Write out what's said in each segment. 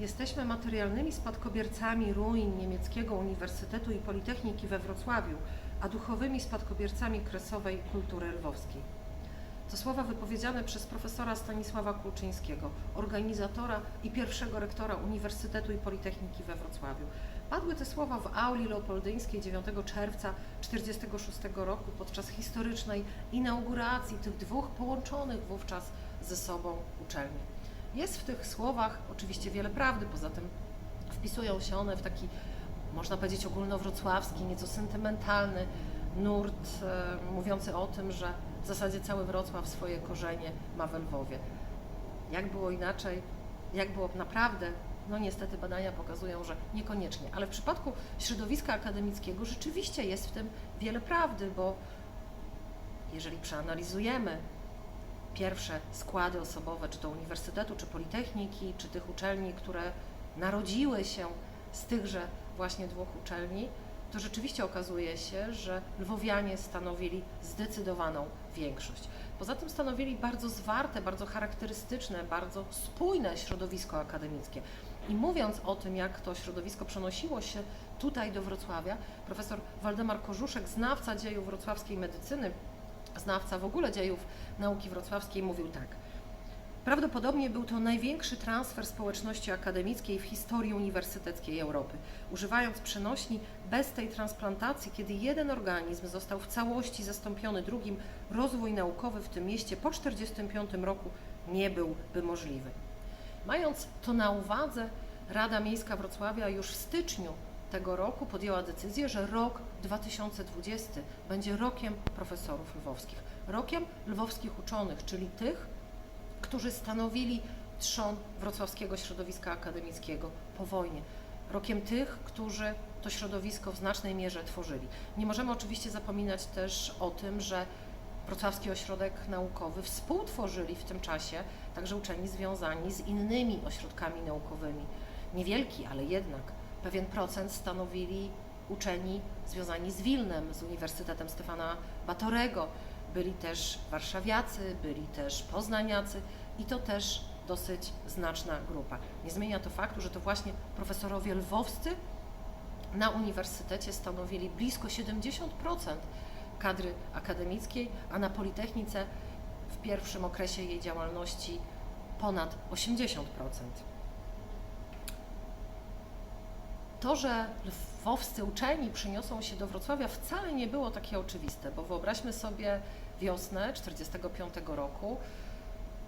Jesteśmy materialnymi spadkobiercami ruin niemieckiego Uniwersytetu i Politechniki we Wrocławiu, a duchowymi spadkobiercami kresowej kultury lwowskiej. To słowa wypowiedziane przez profesora Stanisława Kulczyńskiego, organizatora i pierwszego rektora Uniwersytetu i Politechniki we Wrocławiu. Padły te słowa w auli leopoldyńskiej 9 czerwca 1946 roku podczas historycznej inauguracji tych dwóch połączonych wówczas ze sobą uczelni. Jest w tych słowach oczywiście wiele prawdy, poza tym wpisują się one w taki, można powiedzieć, ogólnowrocławski, nieco sentymentalny nurt e, mówiący o tym, że w zasadzie cały Wrocław swoje korzenie ma we Lwowie. Jak było inaczej, jak było naprawdę, no niestety badania pokazują, że niekoniecznie. Ale w przypadku środowiska akademickiego rzeczywiście jest w tym wiele prawdy, bo jeżeli przeanalizujemy pierwsze składy osobowe, czy to uniwersytetu, czy politechniki, czy tych uczelni, które narodziły się z tychże właśnie dwóch uczelni, to rzeczywiście okazuje się, że lwowianie stanowili zdecydowaną większość. Poza tym stanowili bardzo zwarte, bardzo charakterystyczne, bardzo spójne środowisko akademickie. I mówiąc o tym, jak to środowisko przenosiło się tutaj do Wrocławia, profesor Waldemar Korzuszek, znawca dziejów wrocławskiej medycyny, znawca w ogóle dziejów nauki wrocławskiej, mówił tak. Prawdopodobnie był to największy transfer społeczności akademickiej w historii uniwersyteckiej Europy. Używając przenośni, bez tej transplantacji, kiedy jeden organizm został w całości zastąpiony drugim, rozwój naukowy w tym mieście po 1945 roku nie byłby możliwy. Mając to na uwadze, Rada Miejska Wrocławia już w styczniu tego roku podjęła decyzję, że rok 2020 będzie rokiem profesorów lwowskich, rokiem lwowskich uczonych, czyli tych, którzy stanowili trzon wrocławskiego środowiska akademickiego po wojnie. Rokiem tych, którzy to środowisko w znacznej mierze tworzyli. Nie możemy oczywiście zapominać też o tym, że Wrocławski Ośrodek Naukowy współtworzyli w tym czasie także uczeni związani z innymi ośrodkami naukowymi. Niewielki, ale jednak pewien procent stanowili uczeni związani z Wilnem, z Uniwersytetem Stefana Batorego. Byli też warszawiacy, byli też poznaniacy i to też dosyć znaczna grupa. Nie zmienia to faktu, że to właśnie profesorowie lwowscy na uniwersytecie stanowili blisko 70% kadry akademickiej, a na Politechnice w pierwszym okresie jej działalności ponad 80%. To, że lwowscy uczeni przyniosą się do Wrocławia wcale nie było takie oczywiste, bo wyobraźmy sobie wiosnę 1945 roku.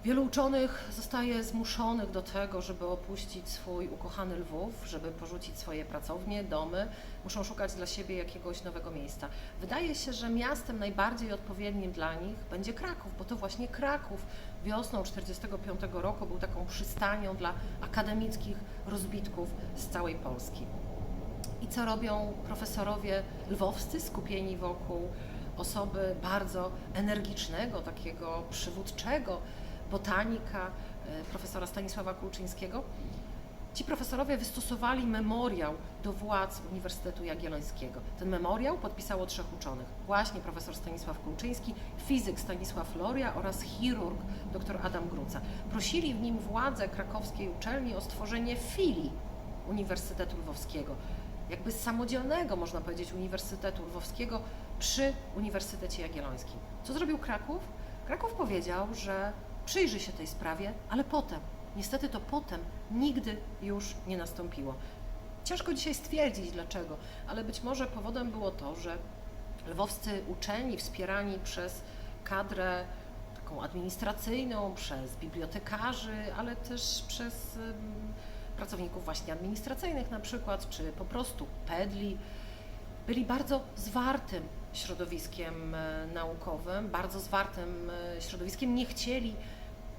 Wielu uczonych zostaje zmuszonych do tego, żeby opuścić swój ukochany Lwów, żeby porzucić swoje pracownie, domy, muszą szukać dla siebie jakiegoś nowego miejsca. Wydaje się, że miastem najbardziej odpowiednim dla nich będzie Kraków, bo to właśnie Kraków wiosną 1945 roku był taką przystanią dla akademickich rozbitków z całej Polski. I co robią profesorowie lwowscy skupieni wokół osoby bardzo energicznego, takiego przywódczego, botanika, e, profesora Stanisława Kulczyńskiego. Ci profesorowie wystosowali memoriał do władz Uniwersytetu Jagiellońskiego. Ten memoriał podpisało trzech uczonych. Właśnie profesor Stanisław Kulczyński, fizyk Stanisław Loria oraz chirurg dr Adam Gruca. Prosili w nim władze krakowskiej uczelni o stworzenie filii Uniwersytetu Lwowskiego. Jakby samodzielnego, można powiedzieć, Uniwersytetu Lwowskiego przy Uniwersytecie Jagiellońskim. Co zrobił Kraków? Kraków powiedział, że przyjrzy się tej sprawie, ale potem. Niestety to potem nigdy już nie nastąpiło. Ciężko dzisiaj stwierdzić dlaczego, ale być może powodem było to, że lwowscy uczeni wspierani przez kadrę taką administracyjną, przez bibliotekarzy, ale też przez ym, pracowników właśnie administracyjnych na przykład, czy po prostu pedli, byli bardzo zwartym środowiskiem e, naukowym, bardzo zwartym e, środowiskiem, nie chcieli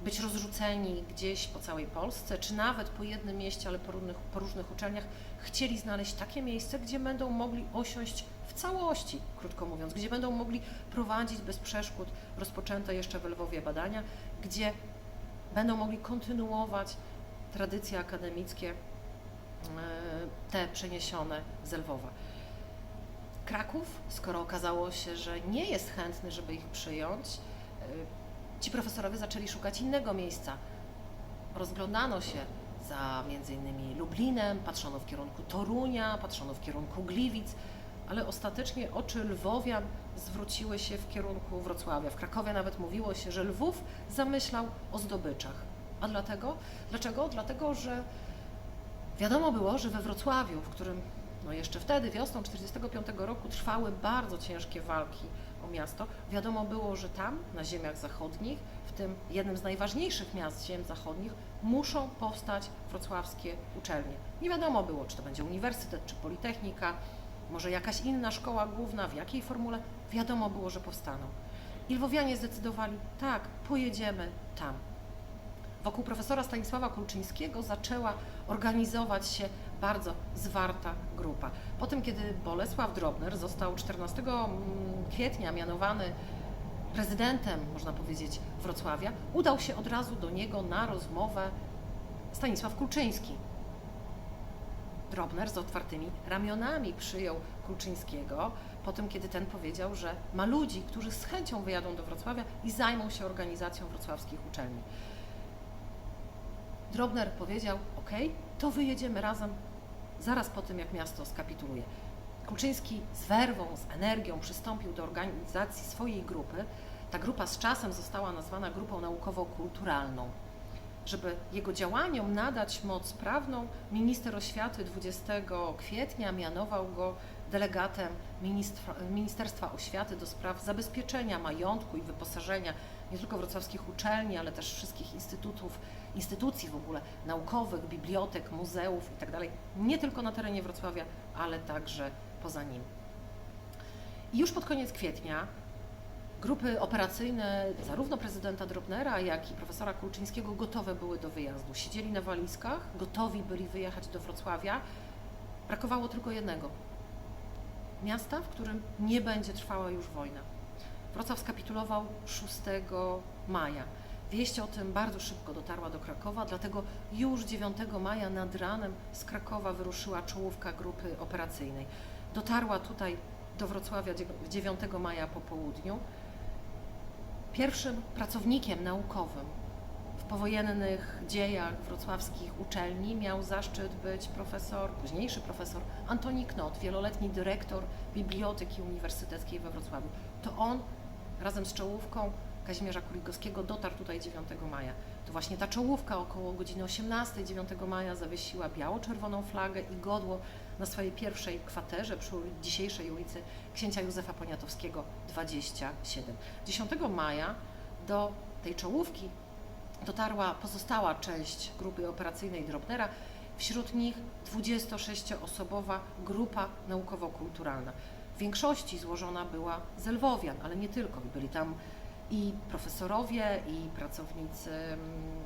być rozrzuceni gdzieś po całej Polsce, czy nawet po jednym mieście, ale po różnych, po różnych uczelniach, chcieli znaleźć takie miejsce, gdzie będą mogli osiąść w całości, krótko mówiąc, gdzie będą mogli prowadzić bez przeszkód rozpoczęte jeszcze w Lwowie badania, gdzie będą mogli kontynuować tradycje akademickie, e, te przeniesione z Lwowa. Kraków, skoro okazało się, że nie jest chętny, żeby ich przyjąć, e, ci profesorowie zaczęli szukać innego miejsca. Rozglądano się za innymi Lublinem, patrzono w kierunku Torunia, patrzono w kierunku Gliwic, ale ostatecznie oczy lwowian zwróciły się w kierunku Wrocławia. W Krakowie nawet mówiło się, że Lwów zamyślał o zdobyczach. A dlatego? Dlaczego? Dlatego, że wiadomo było, że we Wrocławiu, w którym no jeszcze wtedy, wiosną 1945 roku, trwały bardzo ciężkie walki o miasto, wiadomo było, że tam, na ziemiach zachodnich, w tym jednym z najważniejszych miast ziem zachodnich, muszą powstać wrocławskie uczelnie. Nie wiadomo było, czy to będzie uniwersytet, czy politechnika, może jakaś inna szkoła główna, w jakiej formule. Wiadomo było, że powstaną. I lwowianie zdecydowali, tak, pojedziemy tam. Wokół profesora Stanisława Kulczyńskiego zaczęła organizować się bardzo zwarta grupa. Po tym, kiedy Bolesław Drobner został 14 kwietnia mianowany prezydentem, można powiedzieć, Wrocławia, udał się od razu do niego na rozmowę Stanisław Kulczyński. Drobner z otwartymi ramionami przyjął Kulczyńskiego po tym, kiedy ten powiedział, że ma ludzi, którzy z chęcią wyjadą do Wrocławia i zajmą się organizacją wrocławskich uczelni. Drobner powiedział: OK, to wyjedziemy razem zaraz po tym, jak miasto skapituluje. Kulczyński z werwą, z energią przystąpił do organizacji swojej grupy. Ta grupa z czasem została nazwana grupą naukowo-kulturalną. Żeby jego działaniom nadać moc prawną, minister oświaty 20 kwietnia mianował go delegatem Ministerstwa Oświaty do spraw zabezpieczenia majątku i wyposażenia nie tylko wrocławskich uczelni, ale też wszystkich instytutów, instytucji w ogóle naukowych, bibliotek, muzeów itd. Nie tylko na terenie Wrocławia, ale także poza nim. I już pod koniec kwietnia grupy operacyjne zarówno prezydenta Drobnera, jak i profesora Kulczyńskiego gotowe były do wyjazdu. Siedzieli na walizkach, gotowi byli wyjechać do Wrocławia. Brakowało tylko jednego. Miasta, w którym nie będzie trwała już wojna. Wrocław skapitulował 6 maja. Wieść o tym bardzo szybko dotarła do Krakowa, dlatego już 9 maja nad ranem z Krakowa wyruszyła czołówka grupy operacyjnej. Dotarła tutaj do Wrocławia 9 maja po południu. Pierwszym pracownikiem naukowym w powojennych dziejach wrocławskich uczelni miał zaszczyt być profesor, późniejszy profesor Antoni Knot, wieloletni dyrektor Biblioteki Uniwersyteckiej we Wrocławiu. To on razem z czołówką Kazimierza Kuligowskiego dotarł tutaj 9 maja. To właśnie ta czołówka około godziny 18 9 maja zawiesiła biało-czerwoną flagę i godło na swojej pierwszej kwaterze przy dzisiejszej ulicy księcia Józefa Poniatowskiego 27. 10 maja do tej czołówki dotarła pozostała część grupy operacyjnej Drobnera, wśród nich 26-osobowa grupa naukowo-kulturalna. W większości złożona była z Lwowian, ale nie tylko. Byli tam i profesorowie, i pracownicy, mm,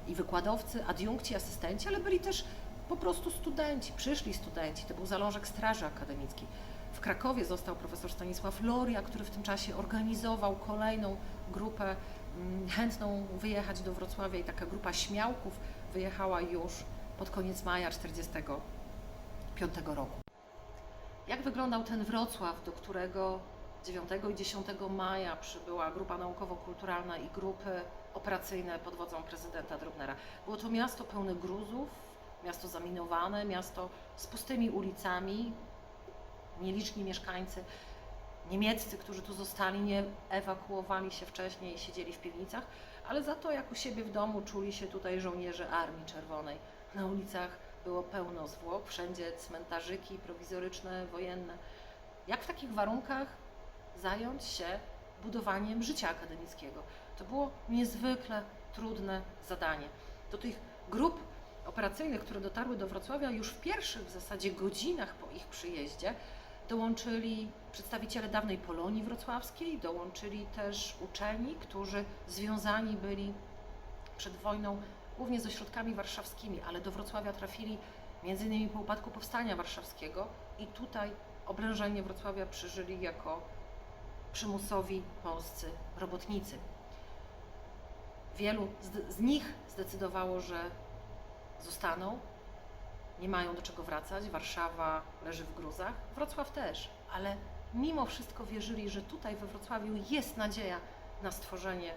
i wykładowcy, adiunkci, asystenci, ale byli też po prostu studenci, przyszli studenci. To był zalążek Straży Akademickiej. W Krakowie został profesor Stanisław Loria, który w tym czasie organizował kolejną grupę mm, chętną wyjechać do Wrocławia i taka grupa śmiałków wyjechała już pod koniec maja 1945 roku. Jak wyglądał ten Wrocław, do którego 9 i 10 maja przybyła grupa naukowo-kulturalna i grupy operacyjne pod wodzą prezydenta Drobnera? Było to miasto pełne gruzów, miasto zaminowane, miasto z pustymi ulicami, nieliczni mieszkańcy niemieccy, którzy tu zostali, nie ewakuowali się wcześniej siedzieli w piwnicach, ale za to jak u siebie w domu czuli się tutaj żołnierze Armii Czerwonej. Na ulicach było pełno zwłok, wszędzie cmentarzyki prowizoryczne, wojenne. Jak w takich warunkach zająć się budowaniem życia akademickiego? To było niezwykle trudne zadanie. Do tych grup operacyjnych, które dotarły do Wrocławia już w pierwszych w zasadzie godzinach po ich przyjeździe, dołączyli przedstawiciele dawnej Polonii Wrocławskiej, dołączyli też uczelni, którzy związani byli przed wojną głównie z ośrodkami warszawskimi, ale do Wrocławia trafili między innymi po upadku Powstania Warszawskiego i tutaj oblężenie Wrocławia przeżyli jako przymusowi polscy robotnicy. Wielu z, z nich zdecydowało, że zostaną, nie mają do czego wracać. Warszawa leży w gruzach, Wrocław też, ale mimo wszystko wierzyli, że tutaj we Wrocławiu jest nadzieja na stworzenie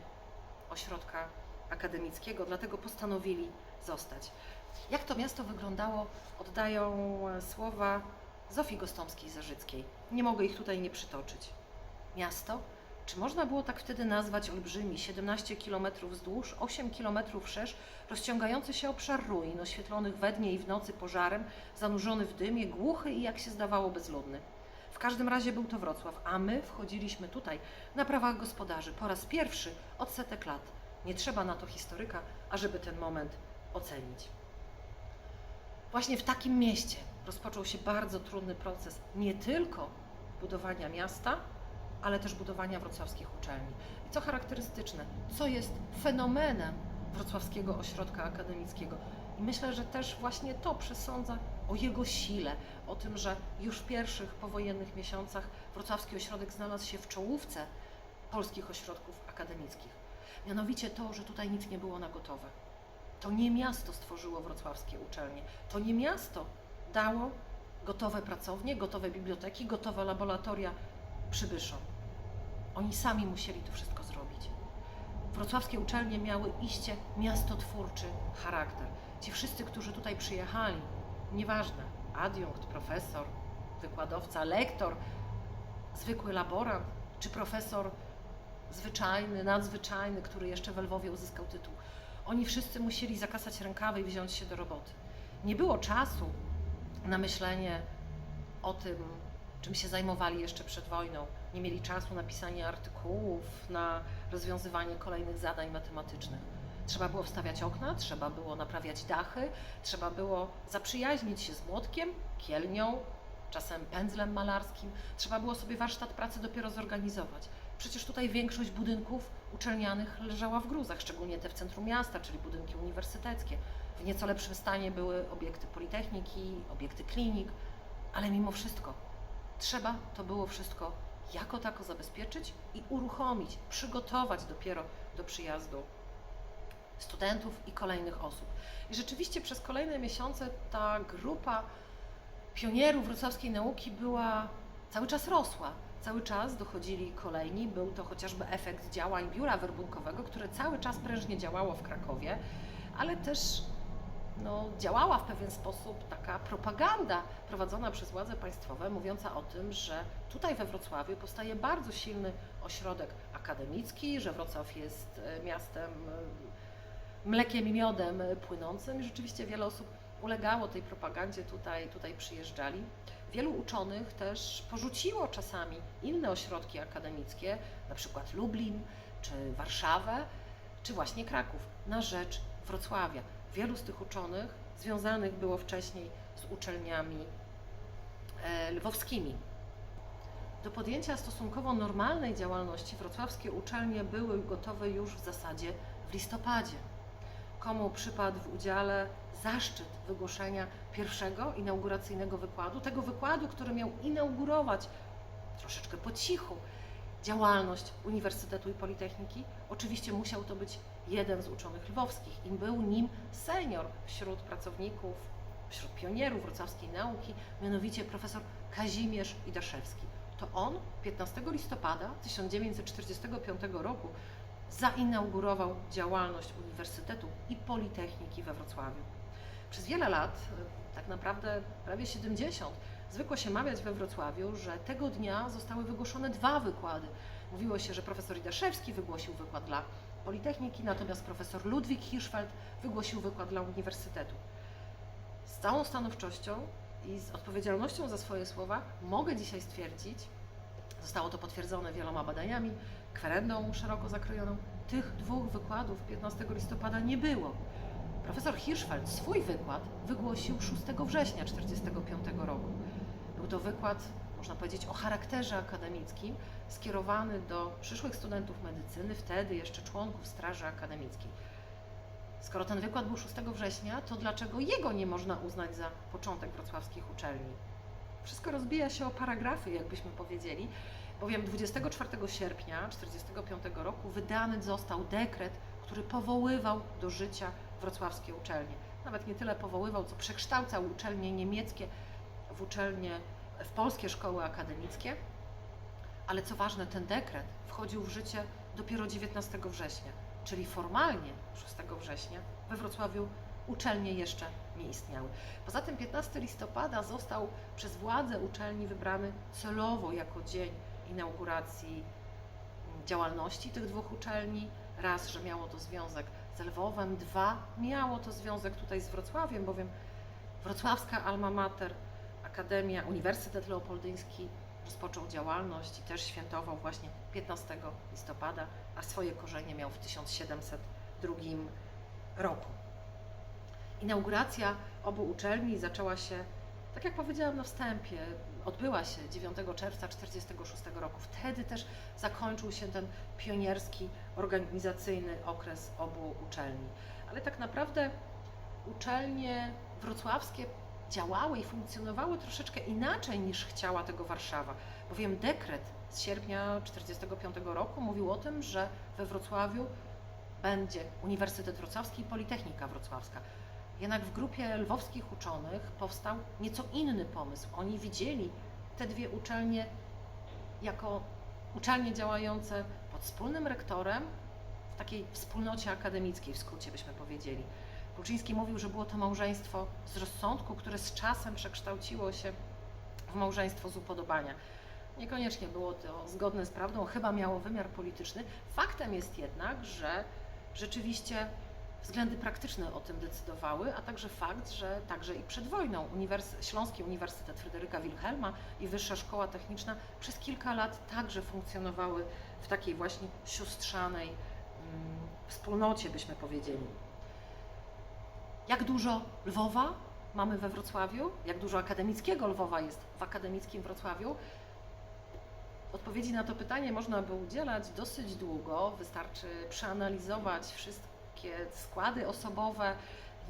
ośrodka akademickiego, dlatego postanowili zostać. Jak to miasto wyglądało, oddają e, słowa Zofii Gostomskiej-Zarzyckiej. Nie mogę ich tutaj nie przytoczyć. Miasto? Czy można było tak wtedy nazwać olbrzymi, 17 km wzdłuż, 8 km wszerz, rozciągający się obszar ruin, oświetlonych we dnie i w nocy pożarem, zanurzony w dymie, głuchy i jak się zdawało bezludny. W każdym razie był to Wrocław, a my wchodziliśmy tutaj na prawach gospodarzy po raz pierwszy od setek lat. Nie trzeba na to historyka, ażeby ten moment ocenić. Właśnie w takim mieście rozpoczął się bardzo trudny proces nie tylko budowania miasta, ale też budowania wrocławskich uczelni. I co charakterystyczne, co jest fenomenem wrocławskiego ośrodka akademickiego. I myślę, że też właśnie to przesądza o jego sile, o tym, że już w pierwszych powojennych miesiącach wrocławski ośrodek znalazł się w czołówce polskich ośrodków akademickich. Mianowicie to, że tutaj nic nie było na gotowe. To nie miasto stworzyło wrocławskie uczelnie. To nie miasto dało gotowe pracownie, gotowe biblioteki, gotowe laboratoria przybyszom. Oni sami musieli to wszystko zrobić. Wrocławskie uczelnie miały iście miastotwórczy charakter. Ci wszyscy, którzy tutaj przyjechali, nieważne, adiunkt, profesor, wykładowca, lektor, zwykły laborant, czy profesor zwyczajny, nadzwyczajny, który jeszcze w Lwowie uzyskał tytuł. Oni wszyscy musieli zakasać rękawy i wziąć się do roboty. Nie było czasu na myślenie o tym, czym się zajmowali jeszcze przed wojną. Nie mieli czasu na pisanie artykułów, na rozwiązywanie kolejnych zadań matematycznych. Trzeba było wstawiać okna, trzeba było naprawiać dachy, trzeba było zaprzyjaźnić się z młotkiem, kielnią, czasem pędzlem malarskim. Trzeba było sobie warsztat pracy dopiero zorganizować. Przecież tutaj większość budynków uczelnianych leżała w gruzach, szczególnie te w centrum miasta, czyli budynki uniwersyteckie. W nieco lepszym stanie były obiekty politechniki, obiekty klinik, ale mimo wszystko trzeba to było wszystko jako tako zabezpieczyć i uruchomić, przygotować dopiero do przyjazdu studentów i kolejnych osób. I rzeczywiście przez kolejne miesiące ta grupa pionierów wrocławskiej nauki była cały czas rosła. Cały czas dochodzili kolejni. Był to chociażby efekt działań biura werbunkowego, które cały czas prężnie działało w Krakowie, ale też no, działała w pewien sposób taka propaganda prowadzona przez władze państwowe, mówiąca o tym, że tutaj we Wrocławiu powstaje bardzo silny ośrodek akademicki, że Wrocław jest e, miastem e, mlekiem i miodem płynącym. I rzeczywiście wiele osób ulegało tej propagandzie, tutaj, tutaj przyjeżdżali. Wielu uczonych też porzuciło czasami inne ośrodki akademickie, na przykład Lublin, czy Warszawę, czy właśnie Kraków, na rzecz Wrocławia. Wielu z tych uczonych związanych było wcześniej z uczelniami e, lwowskimi. Do podjęcia stosunkowo normalnej działalności wrocławskie uczelnie były gotowe już w zasadzie w listopadzie. Komu przypadł w udziale zaszczyt wygłoszenia pierwszego inauguracyjnego wykładu, tego wykładu, który miał inaugurować troszeczkę po cichu działalność Uniwersytetu i Politechniki. Oczywiście musiał to być jeden z uczonych lwowskich i był nim senior wśród pracowników, wśród pionierów wrocławskiej nauki, mianowicie profesor Kazimierz Idaszewski. To on 15 listopada 1945 roku zainaugurował działalność Uniwersytetu i Politechniki we Wrocławiu. Przez wiele lat, tak naprawdę prawie 70, zwykło się mawiać we Wrocławiu, że tego dnia zostały wygłoszone dwa wykłady. Mówiło się, że profesor Idaszewski wygłosił wykład dla Politechniki, natomiast profesor Ludwik Hirschfeld wygłosił wykład dla Uniwersytetu. Z całą stanowczością i z odpowiedzialnością za swoje słowa mogę dzisiaj stwierdzić, zostało to potwierdzone wieloma badaniami, kwerendą szeroko zakrojoną, tych dwóch wykładów 15 listopada nie było. Profesor Hirschfeld swój wykład wygłosił 6 września 1945 roku. Był to wykład, można powiedzieć, o charakterze akademickim, skierowany do przyszłych studentów medycyny, wtedy jeszcze członków Straży Akademickiej. Skoro ten wykład był 6 września, to dlaczego jego nie można uznać za początek wrocławskich uczelni? Wszystko rozbija się o paragrafy, jakbyśmy powiedzieli, bowiem 24 sierpnia 1945 roku wydany został dekret, który powoływał do życia wrocławskie uczelnie. Nawet nie tyle powoływał, co przekształcał uczelnie niemieckie w uczelnie, w polskie szkoły akademickie. Ale co ważne, ten dekret wchodził w życie dopiero 19 września, czyli formalnie 6 września we Wrocławiu uczelnie jeszcze nie istniały. Poza tym 15 listopada został przez władze uczelni wybrany celowo jako dzień inauguracji działalności tych dwóch uczelni. Raz, że miało to związek z Lwowem, dwa, miało to związek tutaj z Wrocławiem, bowiem wrocławska alma mater, Akademia, Uniwersytet Leopoldyński rozpoczął działalność i też świętował właśnie 15 listopada, a swoje korzenie miał w 1702 roku. Inauguracja obu uczelni zaczęła się, tak jak powiedziałam na wstępie, odbyła się 9 czerwca 1946 roku. Wtedy też zakończył się ten pionierski, organizacyjny okres obu uczelni. Ale tak naprawdę uczelnie wrocławskie działały i funkcjonowały troszeczkę inaczej niż chciała tego Warszawa, bowiem dekret z sierpnia 1945 roku mówił o tym, że we Wrocławiu będzie Uniwersytet Wrocławski i Politechnika Wrocławska. Jednak w grupie lwowskich uczonych powstał nieco inny pomysł. Oni widzieli te dwie uczelnie jako uczelnie działające pod wspólnym rektorem w takiej wspólnocie akademickiej, w skrócie byśmy powiedzieli. Kuczyński mówił, że było to małżeństwo z rozsądku, które z czasem przekształciło się w małżeństwo z upodobania. Niekoniecznie było to zgodne z prawdą, chyba miało wymiar polityczny. Faktem jest jednak, że rzeczywiście względy praktyczne o tym decydowały, a także fakt, że także i przed wojną Uniwers Śląski Uniwersytet Fryderyka Wilhelma i Wyższa Szkoła Techniczna przez kilka lat także funkcjonowały w takiej właśnie siostrzanej mm, wspólnocie, byśmy powiedzieli. Jak dużo Lwowa mamy we Wrocławiu? Jak dużo akademickiego Lwowa jest w akademickim Wrocławiu? Odpowiedzi na to pytanie można by udzielać dosyć długo. Wystarczy przeanalizować wszystkie składy osobowe,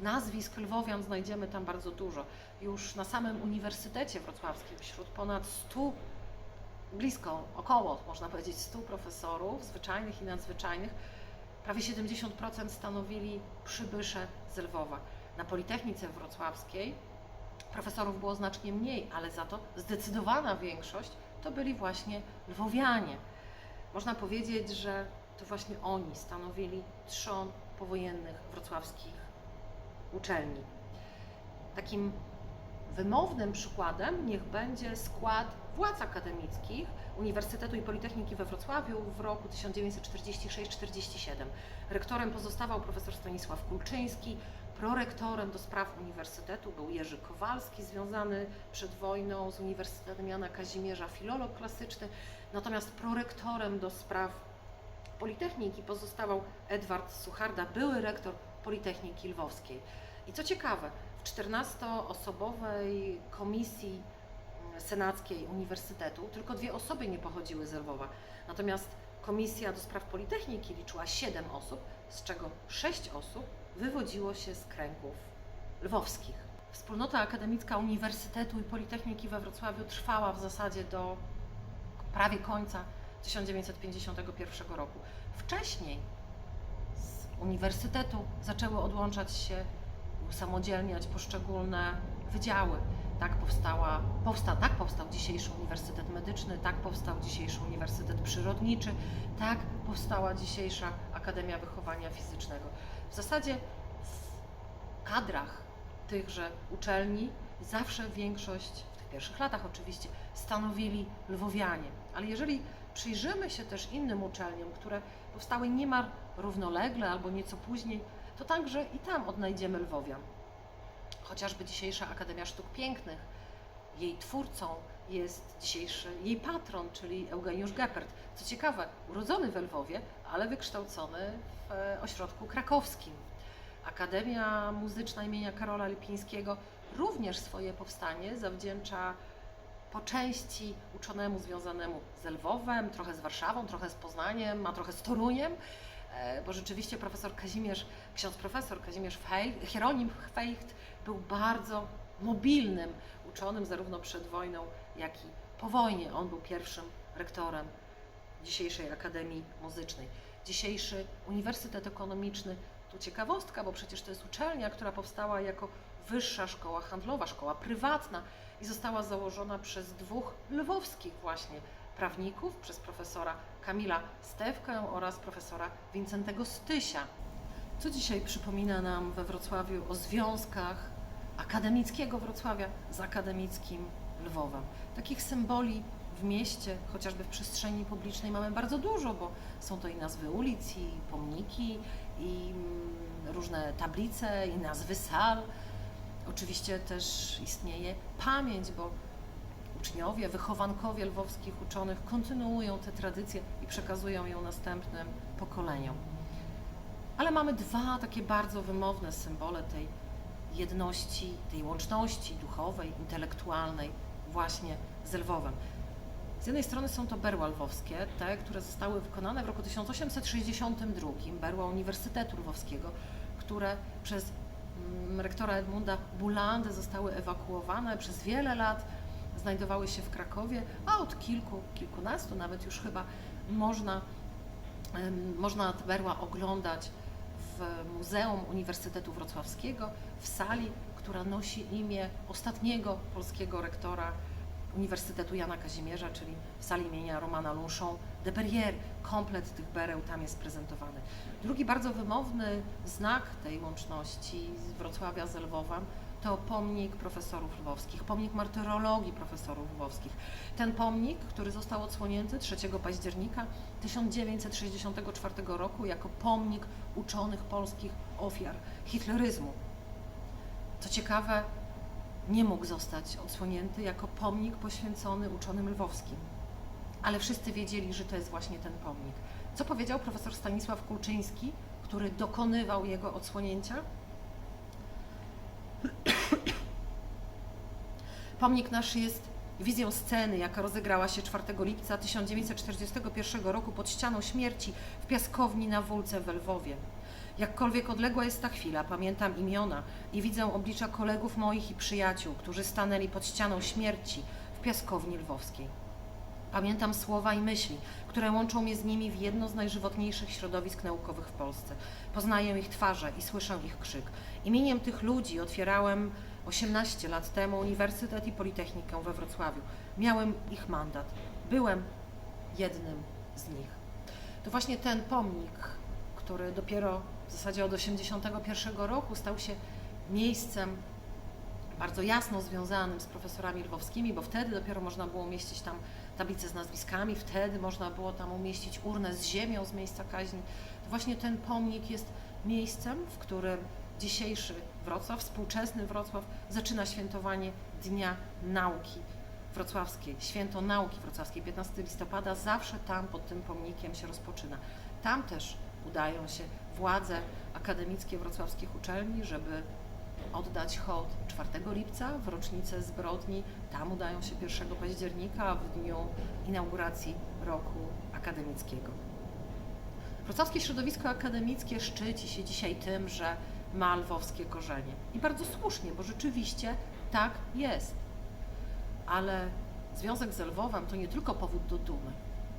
nazwisk lwowian, znajdziemy tam bardzo dużo. Już na samym Uniwersytecie Wrocławskim, wśród ponad 100, blisko, około, można powiedzieć, 100 profesorów, zwyczajnych i nadzwyczajnych, prawie 70% stanowili przybysze z Lwowa. Na Politechnice Wrocławskiej profesorów było znacznie mniej, ale za to zdecydowana większość to byli właśnie lwowianie. Można powiedzieć, że to właśnie oni stanowili trzon powojennych wrocławskich uczelni. Takim wymownym przykładem niech będzie skład władz akademickich Uniwersytetu i Politechniki we Wrocławiu w roku 1946-47. Rektorem pozostawał profesor Stanisław Kulczyński, prorektorem do spraw uniwersytetu był Jerzy Kowalski, związany przed wojną z Uniwersytetem Jana Kazimierza, filolog klasyczny, natomiast prorektorem do spraw Politechniki pozostawał Edward Sucharda, były rektor Politechniki Lwowskiej. I co ciekawe, w 14-osobowej komisji mm, senackiej Uniwersytetu tylko dwie osoby nie pochodziły z Lwowa. Natomiast komisja do spraw Politechniki liczyła 7 osób, z czego 6 osób wywodziło się z kręgów lwowskich. Wspólnota akademicka Uniwersytetu i Politechniki we Wrocławiu trwała w zasadzie do prawie końca 1951 roku. Wcześniej z uniwersytetu zaczęły odłączać się usamodzielniać poszczególne wydziały. Tak, powstała, powsta, tak powstał dzisiejszy Uniwersytet Medyczny, tak powstał dzisiejszy Uniwersytet Przyrodniczy, tak powstała dzisiejsza Akademia Wychowania Fizycznego. W zasadzie w kadrach tychże uczelni zawsze większość, w tych pierwszych latach oczywiście, stanowili lwowianie. Ale jeżeli przyjrzymy się też innym uczelniom, które powstały niemal równolegle albo nieco później, to także i tam odnajdziemy lwowian. Chociażby dzisiejsza Akademia Sztuk Pięknych, jej twórcą jest dzisiejszy jej patron, czyli Eugeniusz Geppert. Co ciekawe, urodzony w Lwowie, ale wykształcony w e, ośrodku krakowskim. Akademia Muzyczna imienia Karola Lipińskiego również swoje powstanie zawdzięcza po części uczonemu związanemu z Lwowem, trochę z Warszawą, trochę z Poznaniem, a trochę z Toruniem, bo rzeczywiście profesor Kazimierz, ksiądz profesor Kazimierz Fej, Hieronim Fejcht był bardzo mobilnym uczonym zarówno przed wojną, jak i po wojnie. On był pierwszym rektorem dzisiejszej Akademii Muzycznej. Dzisiejszy Uniwersytet Ekonomiczny tu ciekawostka, bo przecież to jest uczelnia, która powstała jako wyższa szkoła handlowa, szkoła prywatna i została założona przez dwóch lwowskich właśnie prawników, przez profesora Kamila Stewkę oraz profesora Wincentego Stysia. Co dzisiaj przypomina nam we Wrocławiu o związkach akademickiego Wrocławia z akademickim Lwowem? Takich symboli w mieście, chociażby w przestrzeni publicznej mamy bardzo dużo, bo są to i nazwy ulic, i pomniki, i mm, różne tablice, i nazwy sal. Oczywiście też istnieje pamięć, bo uczniowie, wychowankowie lwowskich uczonych kontynuują tę tradycję i przekazują ją następnym pokoleniom. Ale mamy dwa takie bardzo wymowne symbole tej jedności, tej łączności duchowej, intelektualnej właśnie z Lwowem. Z jednej strony są to berła lwowskie, te, które zostały wykonane w roku 1862, berła Uniwersytetu Lwowskiego, które przez mm, rektora Edmunda Bulandy zostały ewakuowane przez wiele lat, znajdowały się w Krakowie, a od kilku, kilkunastu nawet już chyba można, można te berła oglądać w Muzeum Uniwersytetu Wrocławskiego, w sali, która nosi imię ostatniego polskiego rektora Uniwersytetu Jana Kazimierza, czyli w sali imienia Romana Longchamp de Berrière. Komplet tych bereł tam jest prezentowany. Drugi bardzo wymowny znak tej łączności z Wrocławia z Lwowem to pomnik profesorów lwowskich, pomnik martyrologii profesorów lwowskich. Ten pomnik, który został odsłonięty 3 października 1964 roku jako pomnik uczonych polskich ofiar hitleryzmu. Co ciekawe, nie mógł zostać odsłonięty jako pomnik poświęcony uczonym lwowskim. Ale wszyscy wiedzieli, że to jest właśnie ten pomnik. Co powiedział profesor Stanisław Kulczyński, który dokonywał jego odsłonięcia? Pomnik nasz jest wizją sceny, jaka rozegrała się 4 lipca 1941 roku pod ścianą śmierci w piaskowni na Wólce w Lwowie. Jakkolwiek odległa jest ta chwila, pamiętam imiona i widzę oblicza kolegów moich i przyjaciół, którzy stanęli pod ścianą śmierci w piaskowni lwowskiej. Pamiętam słowa i myśli, które łączą mnie z nimi w jedno z najżywotniejszych środowisk naukowych w Polsce. Poznaję ich twarze i słyszę ich krzyk. Imieniem tych ludzi otwierałem 18 lat temu Uniwersytet i Politechnikę we Wrocławiu. Miałem ich mandat. Byłem jednym z nich. To właśnie ten pomnik, który dopiero w zasadzie od 1981 roku stał się miejscem bardzo jasno związanym z profesorami lwowskimi, bo wtedy dopiero można było umieścić tam tablicę z nazwiskami, wtedy można było tam umieścić urnę z ziemią z miejsca kaźni. To właśnie ten pomnik jest miejscem, w którym dzisiejszy Wrocław, współczesny Wrocław zaczyna świętowanie Dnia Nauki Wrocławskiej, Święto Nauki Wrocławskiej, 15 listopada, zawsze tam pod tym pomnikiem się rozpoczyna. Tam też udają się władze akademickie wrocławskich uczelni, żeby oddać hołd 4 lipca w rocznicę zbrodni. Tam udają się 1 października w dniu inauguracji roku akademickiego. Wrocławskie środowisko akademickie szczyci się dzisiaj tym, że ma lwowskie korzenie. I bardzo słusznie, bo rzeczywiście tak jest. Ale związek z Lwowem to nie tylko powód do dumy,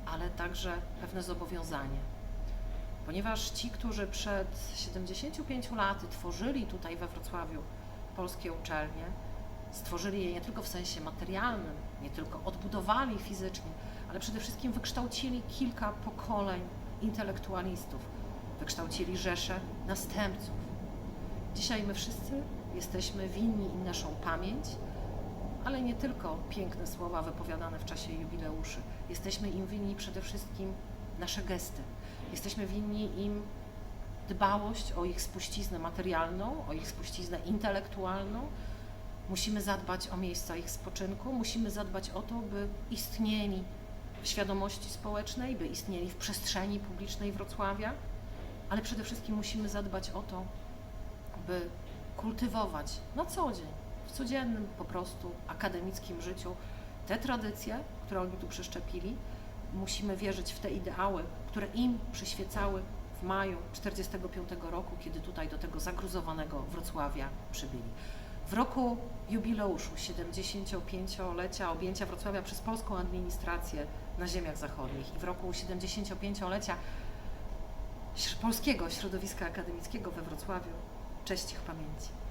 ale także pewne zobowiązanie. Ponieważ ci, którzy przed 75 laty tworzyli tutaj we Wrocławiu polskie uczelnie, stworzyli je nie tylko w sensie materialnym, nie tylko odbudowali fizycznie, ale przede wszystkim wykształcili kilka pokoleń intelektualistów, wykształcili rzesze następców. Dzisiaj my wszyscy jesteśmy winni im naszą pamięć, ale nie tylko piękne słowa wypowiadane w czasie jubileuszy. Jesteśmy im winni przede wszystkim nasze gesty. Jesteśmy winni im dbałość o ich spuściznę materialną, o ich spuściznę intelektualną. Musimy zadbać o miejsca ich spoczynku, musimy zadbać o to, by istnieli w świadomości społecznej, by istnieli w przestrzeni publicznej Wrocławia, ale przede wszystkim musimy zadbać o to, by kultywować na co dzień, w codziennym po prostu akademickim życiu te tradycje, które oni tu przeszczepili. Musimy wierzyć w te ideały, które im przyświecały w maju 1945 roku, kiedy tutaj do tego zagruzowanego Wrocławia przybyli. W roku jubileuszu 75-lecia objęcia Wrocławia przez polską administrację na ziemiach zachodnich i w roku 75-lecia śr- polskiego środowiska akademickiego we Wrocławiu cześć ich pamięci.